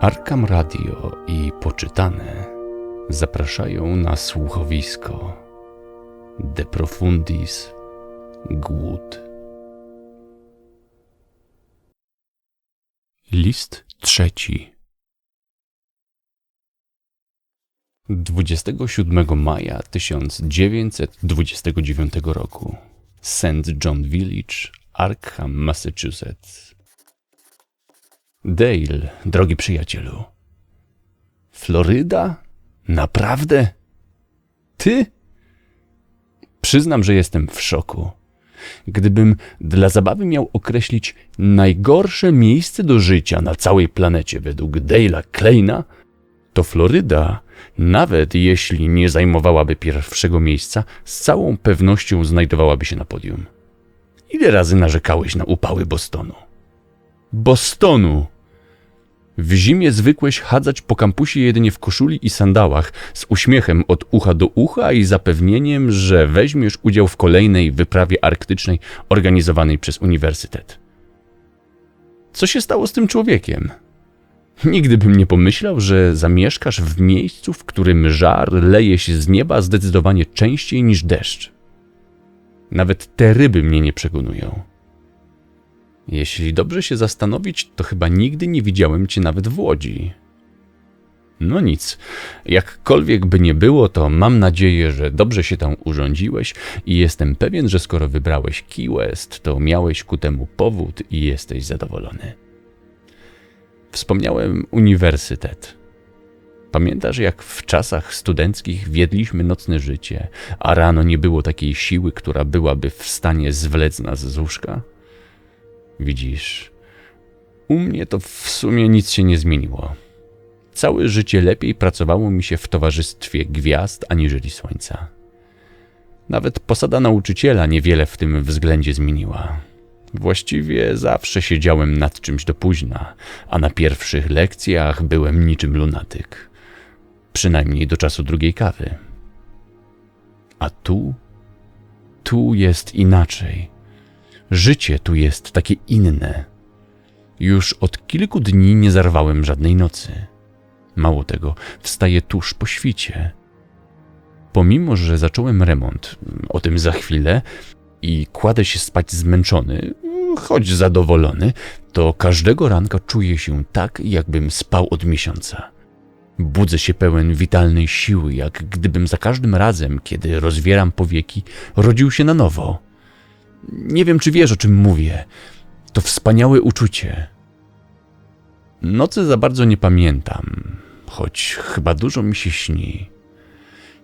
Arkam Radio i Poczytane zapraszają na słuchowisko De Profundis Głód. List trzeci 27 maja 1929 roku St. John Village, Arkham, Massachusetts Dale, drogi przyjacielu. Floryda? Naprawdę? Ty? Przyznam, że jestem w szoku. Gdybym dla zabawy miał określić najgorsze miejsce do życia na całej planecie według Dale'a Kleina, to Floryda, nawet jeśli nie zajmowałaby pierwszego miejsca, z całą pewnością znajdowałaby się na podium. Ile razy narzekałeś na upały Bostonu? Bostonu! W zimie zwykłeś chadzać po kampusie jedynie w koszuli i sandałach, z uśmiechem od ucha do ucha i zapewnieniem, że weźmiesz udział w kolejnej wyprawie arktycznej organizowanej przez uniwersytet. Co się stało z tym człowiekiem? Nigdy bym nie pomyślał, że zamieszkasz w miejscu, w którym żar leje się z nieba zdecydowanie częściej niż deszcz. Nawet te ryby mnie nie przekonują. Jeśli dobrze się zastanowić, to chyba nigdy nie widziałem cię nawet w łodzi. No nic, jakkolwiek by nie było, to mam nadzieję, że dobrze się tam urządziłeś i jestem pewien, że skoro wybrałeś Key West, to miałeś ku temu powód i jesteś zadowolony. Wspomniałem uniwersytet. Pamiętasz, jak w czasach studenckich wiedliśmy nocne życie, a rano nie było takiej siły, która byłaby w stanie zwlec nas z łóżka? Widzisz, u mnie to w sumie nic się nie zmieniło. Całe życie lepiej pracowało mi się w towarzystwie gwiazd aniżeli słońca. Nawet posada nauczyciela niewiele w tym względzie zmieniła. Właściwie zawsze siedziałem nad czymś do późna, a na pierwszych lekcjach byłem niczym lunatyk. Przynajmniej do czasu drugiej kawy. A tu? Tu jest inaczej. Życie tu jest takie inne. Już od kilku dni nie zarwałem żadnej nocy. Mało tego, wstaję tuż po świcie. Pomimo, że zacząłem remont, o tym za chwilę, i kładę się spać zmęczony, choć zadowolony, to każdego ranka czuję się tak, jakbym spał od miesiąca. Budzę się pełen witalnej siły, jak gdybym za każdym razem, kiedy rozwieram powieki, rodził się na nowo. Nie wiem, czy wiesz, o czym mówię. To wspaniałe uczucie. Nocy za bardzo nie pamiętam, choć chyba dużo mi się śni.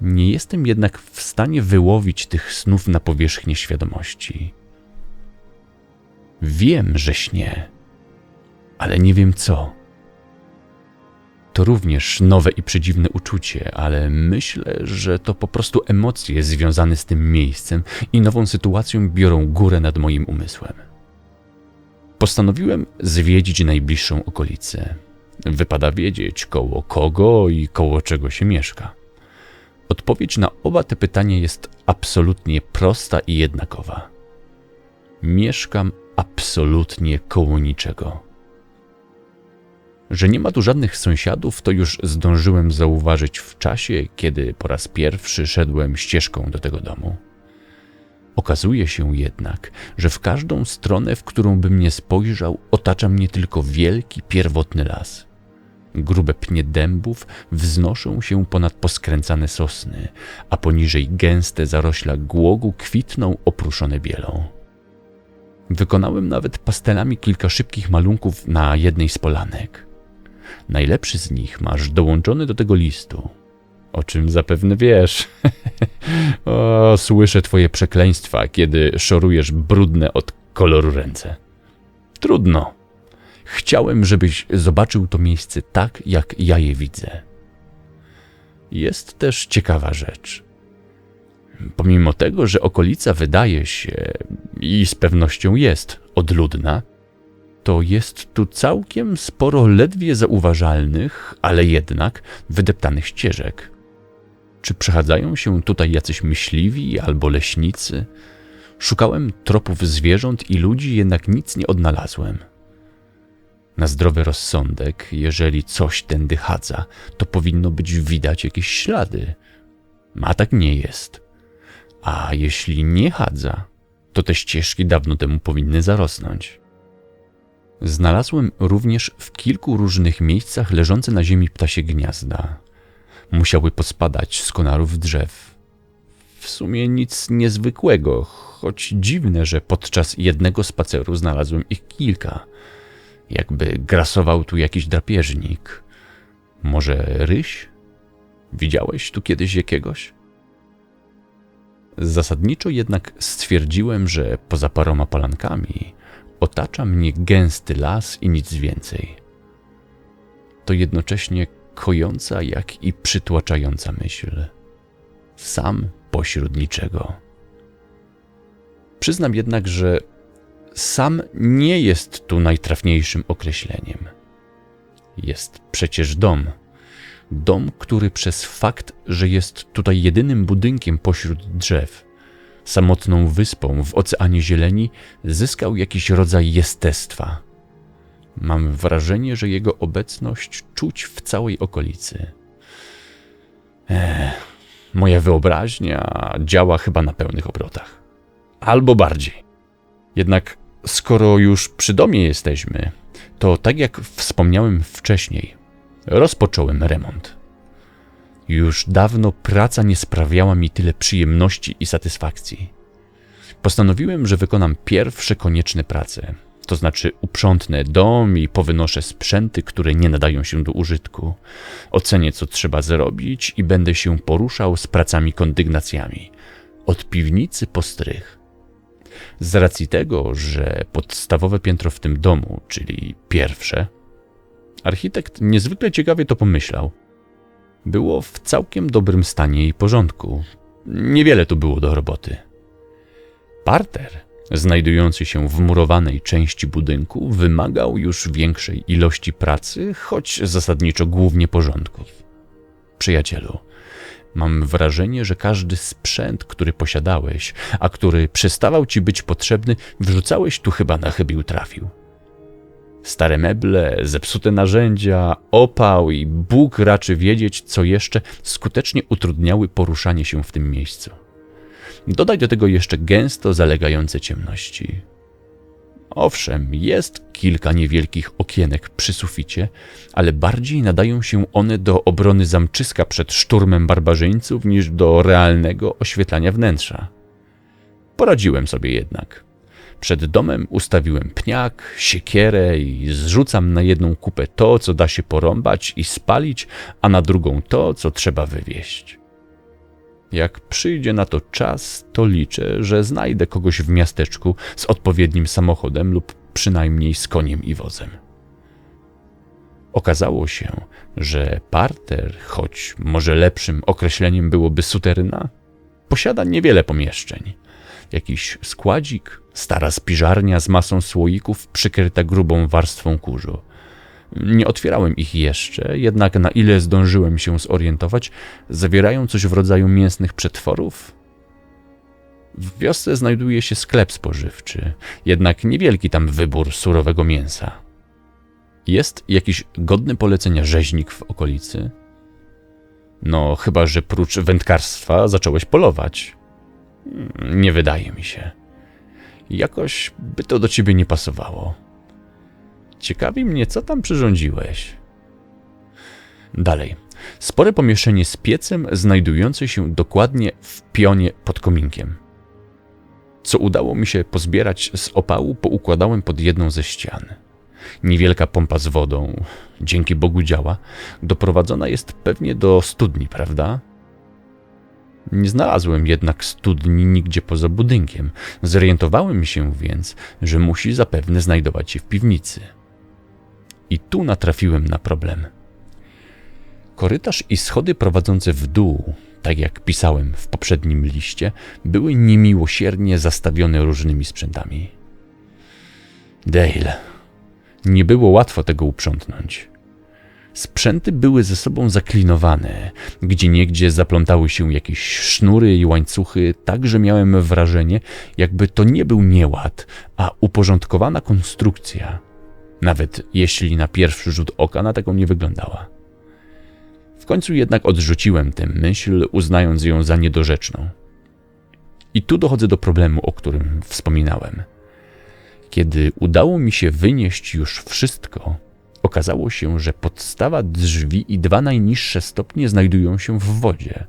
Nie jestem jednak w stanie wyłowić tych snów na powierzchnię świadomości. Wiem, że śnię, ale nie wiem co. To również nowe i przedziwne uczucie, ale myślę, że to po prostu emocje związane z tym miejscem i nową sytuacją biorą górę nad moim umysłem. Postanowiłem zwiedzić najbliższą okolicę. Wypada wiedzieć, koło kogo i koło czego się mieszka. Odpowiedź na oba te pytania jest absolutnie prosta i jednakowa. Mieszkam absolutnie koło niczego. Że nie ma tu żadnych sąsiadów, to już zdążyłem zauważyć w czasie, kiedy po raz pierwszy szedłem ścieżką do tego domu. Okazuje się jednak, że w każdą stronę, w którą bym nie spojrzał, otacza mnie tylko wielki, pierwotny las. Grube pnie dębów wznoszą się ponad poskręcane sosny, a poniżej gęste zarośla głogu kwitną opruszone bielą. Wykonałem nawet pastelami kilka szybkich malunków na jednej z polanek. Najlepszy z nich masz dołączony do tego listu. O czym zapewne wiesz. o, słyszę twoje przekleństwa, kiedy szorujesz brudne od koloru ręce. Trudno. Chciałem, żebyś zobaczył to miejsce tak, jak ja je widzę. Jest też ciekawa rzecz. Pomimo tego, że okolica wydaje się, i z pewnością jest, odludna, to jest tu całkiem sporo ledwie zauważalnych, ale jednak wydeptanych ścieżek. Czy przechadzają się tutaj jacyś myśliwi albo leśnicy? Szukałem tropów zwierząt i ludzi, jednak nic nie odnalazłem. Na zdrowy rozsądek, jeżeli coś tędy chadza, to powinno być widać jakieś ślady. A tak nie jest. A jeśli nie chadza, to te ścieżki dawno temu powinny zarosnąć. Znalazłem również w kilku różnych miejscach leżące na ziemi ptasie gniazda. Musiały pospadać z konarów drzew. W sumie nic niezwykłego, choć dziwne, że podczas jednego spaceru znalazłem ich kilka. Jakby grasował tu jakiś drapieżnik. Może ryś? Widziałeś tu kiedyś jakiegoś? Zasadniczo jednak stwierdziłem, że poza paroma palankami otacza mnie gęsty las i nic więcej. To jednocześnie kojąca, jak i przytłaczająca myśl. Sam pośród niczego. Przyznam jednak, że sam nie jest tu najtrafniejszym określeniem. Jest przecież dom. Dom, który przez fakt, że jest tutaj jedynym budynkiem pośród drzew, samotną wyspą w oceanie zieleni, zyskał jakiś rodzaj jestestwa. Mam wrażenie, że jego obecność czuć w całej okolicy. Moja wyobraźnia działa chyba na pełnych obrotach. Albo bardziej. Jednak skoro już przy domie jesteśmy, to tak jak wspomniałem wcześniej, rozpocząłem remont. Już dawno praca nie sprawiała mi tyle przyjemności i satysfakcji. Postanowiłem, że wykonam pierwsze konieczne prace, to znaczy uprzątnę dom i powynoszę sprzęty, które nie nadają się do użytku. Ocenię, co trzeba zrobić i będę się poruszał z pracami kondygnacjami. Od piwnicy po strych. Z racji tego, że podstawowe piętro w tym domu, czyli pierwsze, architekt niezwykle ciekawie to pomyślał. Było w całkiem dobrym stanie i porządku. Niewiele tu było do roboty. Parter, znajdujący się w murowanej części budynku, wymagał już większej ilości pracy, choć zasadniczo głównie porządków. Przyjacielu, Mam wrażenie, że każdy sprzęt, który posiadałeś, a który przestawał ci być potrzebny, wrzucałeś tu chyba na chybił trafił. Stare meble, zepsute narzędzia, opał i Bóg raczy wiedzieć, co jeszcze skutecznie utrudniały poruszanie się w tym miejscu. Dodaj do tego jeszcze gęsto zalegające ciemności. Owszem, jest kilka niewielkich okienek przy suficie, ale bardziej nadają się one do obrony zamczyska przed szturmem barbarzyńców niż do realnego oświetlania wnętrza. Poradziłem sobie jednak. Przed domem ustawiłem pniak, siekierę i zrzucam na jedną kupę to, co da się porąbać i spalić, a na drugą to, co trzeba wywieźć. Jak przyjdzie na to czas, to liczę, że znajdę kogoś w miasteczku z odpowiednim samochodem lub przynajmniej z koniem i wozem. Okazało się, że parter, choć może lepszym określeniem byłoby suteryna, posiada niewiele pomieszczeń. Jakiś składzik, stara spiżarnia z masą słoików przykryta grubą warstwą kurzu – nie otwierałem ich jeszcze, jednak na ile zdążyłem się zorientować, zawierają coś w rodzaju mięsnych przetworów. W wiosce znajduje się sklep spożywczy, jednak niewielki tam wybór surowego mięsa. Jest jakiś godny polecenia rzeźnik w okolicy? No, chyba że prócz wędkarstwa zacząłeś polować. Hmm, nie wydaje mi się. Jakoś by to do ciebie nie pasowało. Ciekawi mnie, co tam przyrządziłeś. Dalej. Spore pomieszczenie z piecem znajdujące się dokładnie w pionie pod kominkiem. Co udało mi się pozbierać z opału, poukładałem pod jedną ze ścian. Niewielka pompa z wodą, dzięki Bogu działa, doprowadzona jest pewnie do studni, prawda? Nie znalazłem jednak studni nigdzie poza budynkiem. Zorientowałem się więc, że musi zapewne znajdować się w piwnicy. I tu natrafiłem na problem. Korytarz i schody prowadzące w dół, tak jak pisałem w poprzednim liście, były niemiłosiernie zastawione różnymi sprzętami. Dale, nie było łatwo tego uprzątnąć. Sprzęty były ze sobą zaklinowane, gdzie niegdzie zaplątały się jakieś sznury i łańcuchy, tak że miałem wrażenie, jakby to nie był nieład, a uporządkowana konstrukcja – nawet jeśli na pierwszy rzut oka na taką nie wyglądała. W końcu jednak odrzuciłem tę myśl, uznając ją za niedorzeczną. I tu dochodzę do problemu, o którym wspominałem. Kiedy udało mi się wynieść już wszystko, okazało się, że podstawa drzwi i dwa najniższe stopnie znajdują się w wodzie.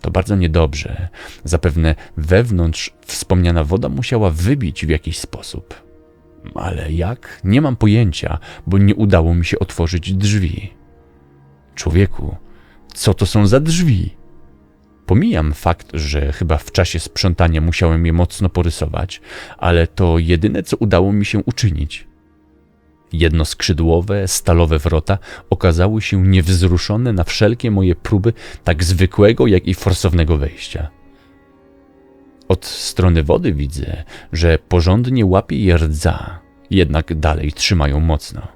To bardzo niedobrze. Zapewne wewnątrz wspomniana woda musiała wybić w jakiś sposób. Ale jak? Nie mam pojęcia, bo nie udało mi się otworzyć drzwi. Człowieku, co to są za drzwi? Pomijam fakt, że chyba w czasie sprzątania musiałem je mocno porysować, ale to jedyne, co udało mi się uczynić. Jednoskrzydłowe, stalowe wrota okazały się niewzruszone na wszelkie moje próby tak zwykłego, jak i forsownego wejścia. Od strony wody widzę, że porządnie łapie je rdza, jednak dalej trzymają mocno.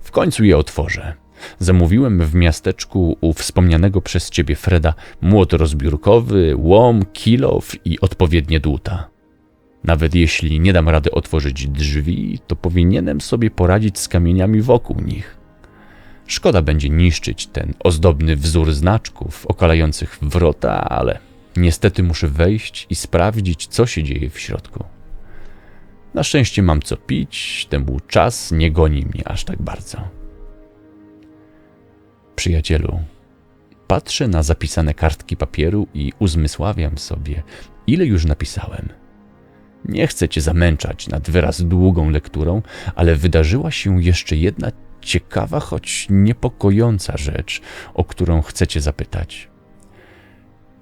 W końcu je otworzę. Zamówiłem w miasteczku u wspomnianego przez ciebie Freda młot rozbiórkowy, łom, kilow i odpowiednie dłuta. Nawet jeśli nie dam rady otworzyć drzwi, to powinienem sobie poradzić z kamieniami wokół nich. Szkoda będzie niszczyć ten ozdobny wzór znaczków okalających wrota, ale niestety muszę wejść i sprawdzić, co się dzieje w środku. Na szczęście mam co pić, temu czas nie goni mnie aż tak bardzo. Przyjacielu, patrzę na zapisane kartki papieru i uzmysławiam sobie, ile już napisałem. Nie chcę cię zamęczać nad wyraz długą lekturą, ale wydarzyła się jeszcze jedna ciekawa, choć niepokojąca rzecz, o którą chcę cię zapytać.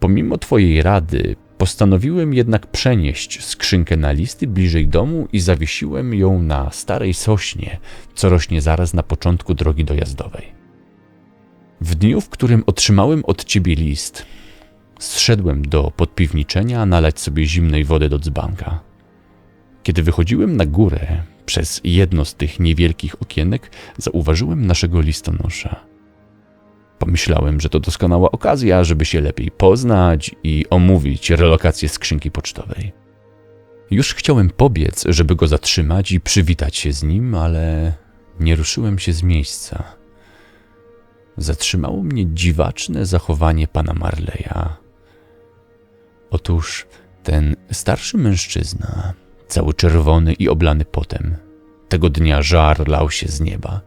Pomimo twojej rady, postanowiłem jednak przenieść skrzynkę na listy bliżej domu i zawiesiłem ją na starej sośnie, co rośnie zaraz na początku drogi dojazdowej. W dniu, w którym otrzymałem od ciebie list, zszedłem do podpiwniczenia nalać sobie zimnej wody do dzbanka. Kiedy wychodziłem na górę, przez jedno z tych niewielkich okienek zauważyłem naszego listonosza. Pomyślałem, że to doskonała okazja, żeby się lepiej poznać i omówić relokację skrzynki pocztowej. Już chciałem pobiec, żeby go zatrzymać i przywitać się z nim, ale nie ruszyłem się z miejsca. Zatrzymało mnie dziwaczne zachowanie pana Marleya. Otóż ten starszy mężczyzna cały czerwony i oblany potem. Tego dnia żar lał się z nieba.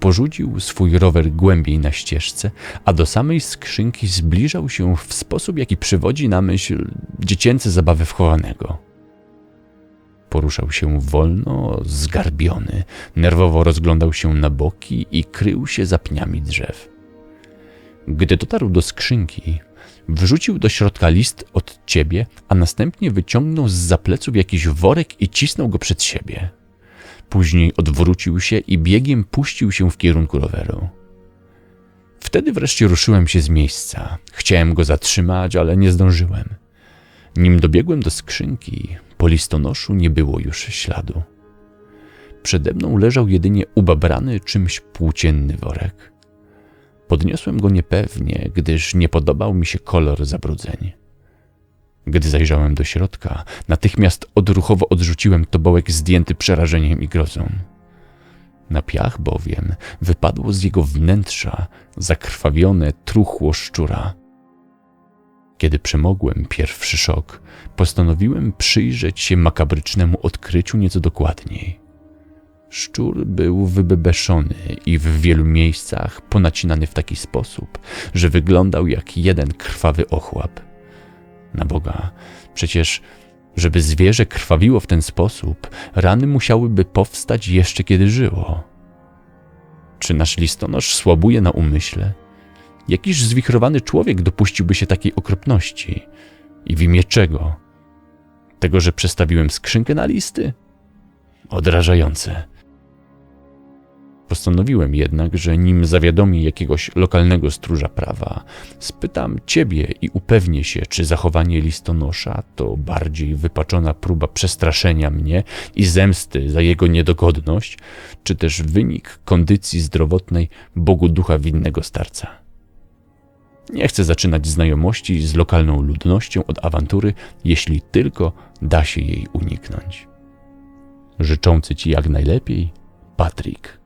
Porzucił swój rower głębiej na ścieżce, a do samej skrzynki zbliżał się w sposób, jaki przywodzi na myśl dziecięce zabawy wchowanego. Poruszał się wolno, zgarbiony, nerwowo rozglądał się na boki i krył się za pniami drzew. Gdy dotarł do skrzynki, Wrzucił do środka list od ciebie, a następnie wyciągnął z zapleców jakiś worek i cisnął go przed siebie. Później odwrócił się i biegiem puścił się w kierunku roweru. Wtedy wreszcie ruszyłem się z miejsca. Chciałem go zatrzymać, ale nie zdążyłem. Nim dobiegłem do skrzynki, po listonoszu nie było już śladu. Przede mną leżał jedynie ubabrany czymś płócienny worek. Podniosłem go niepewnie, gdyż nie podobał mi się kolor zabrudzeń. Gdy zajrzałem do środka, natychmiast odruchowo odrzuciłem tobołek zdjęty przerażeniem i grozą. Na piach bowiem wypadło z jego wnętrza zakrwawione truchło szczura. Kiedy przemogłem pierwszy szok, postanowiłem przyjrzeć się makabrycznemu odkryciu nieco dokładniej. Szczur był wybebeszony i w wielu miejscach ponacinany w taki sposób, że wyglądał jak jeden krwawy ochłap. Na Boga, przecież żeby zwierzę krwawiło w ten sposób, rany musiałyby powstać jeszcze kiedy żyło. Czy nasz listonosz słabuje na umyśle? Jakiż zwichrowany człowiek dopuściłby się takiej okropności? I w imię czego? Tego, że przestawiłem skrzynkę na listy? Odrażające. Postanowiłem jednak, że nim zawiadomi jakiegoś lokalnego stróża prawa, spytam ciebie i upewnię się, czy zachowanie listonosza to bardziej wypaczona próba przestraszenia mnie i zemsty za jego niedogodność, czy też wynik kondycji zdrowotnej Bogu ducha winnego starca. Nie chcę zaczynać znajomości z lokalną ludnością od awantury, jeśli tylko da się jej uniknąć. Życzący ci jak najlepiej, Patryk.